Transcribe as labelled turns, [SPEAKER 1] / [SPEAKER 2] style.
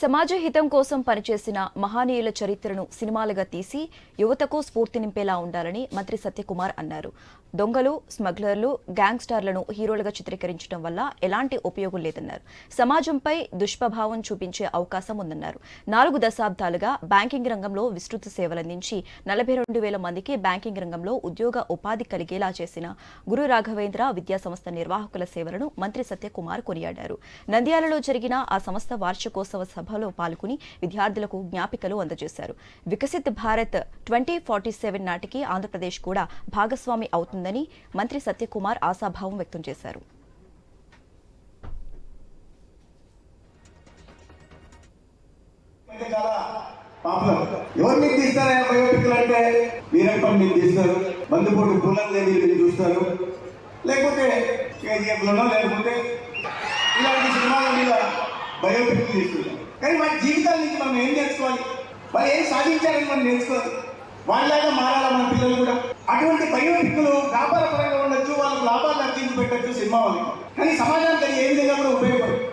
[SPEAKER 1] సమాజ హితం కోసం పనిచేసిన మహానీయుల చరిత్రను సినిమాలుగా తీసి యువతకు స్ఫూర్తి నింపేలా ఉండాలని మంత్రి సత్యకుమార్ అన్నారు. దొంగలు స్మగ్లర్లు గ్యాంగ్స్టార్లను హీరోలుగా చిత్రీకరించడం వల్ల ఎలాంటి ఉపయోగం లేదన్నారు. సమాజంపై దుష్ప్రభావం చూపించే అవకాశం ఉందన్నారు. నాలుగు దశాబ్దాలుగా బ్యాంకింగ్ రంగంలో విస్తృత సేవలందించి నలభై రెండు వేల మందికి బ్యాంకింగ్ రంగంలో ఉద్యోగ ఉపాధి కలిగేలా చేసిన గురు రాఘవేంద్ర విద్యాసంస్థ నిర్వాహకుల సేవలను మంత్రి సత్యకుమార్ కొనియాడారు. నంద్యాలలో జరిగిన ఆ సంస్థ వార్షికోత్సవ సభలో పాల్గొని విద్యార్థులకు జ్ఞాపికలు అందజేశారు. Viksit Bharat twenty forty seven నాటికి ఆంధ్రప్రదేశ్ కూడా భాగస్వామి అవుతుందని మంత్రి సత్యకుమార్ ఆశాభావం వ్యక్తం చేశారు.
[SPEAKER 2] ఎవరిని చాలా పాపులర్ తీస్తారా బయోపిక్లు అంటే? వీరప్పని మీకు తీస్తారు? బందుపోటు పుల్లలు మీరు చూస్తారు. లేకపోతే కేజీఎఫ్లోనో లేకపోతే ఇలాంటి సినిమాల మీద బయోపిక్ తీస్తున్నారు. కానీ మన జీవితాల నుంచి మనం ఏం నేర్చుకోవాలి? వాళ్ళు ఏం సాధించాలని మనం నేర్చుకోవాలి? వాళ్ళలాగా మారాలా మన పిల్లలు కూడా? అటువంటి బయోపిక్లు వ్యాపార పరంగా ఉండొచ్చు వాళ్ళకు లాభాలు అర్జించి పెట్టచ్చు సినిమా వాళ్ళకి కానీ సమాజానికి ఏం ఏ విధంగా కూడా ఉపయోగపడదు.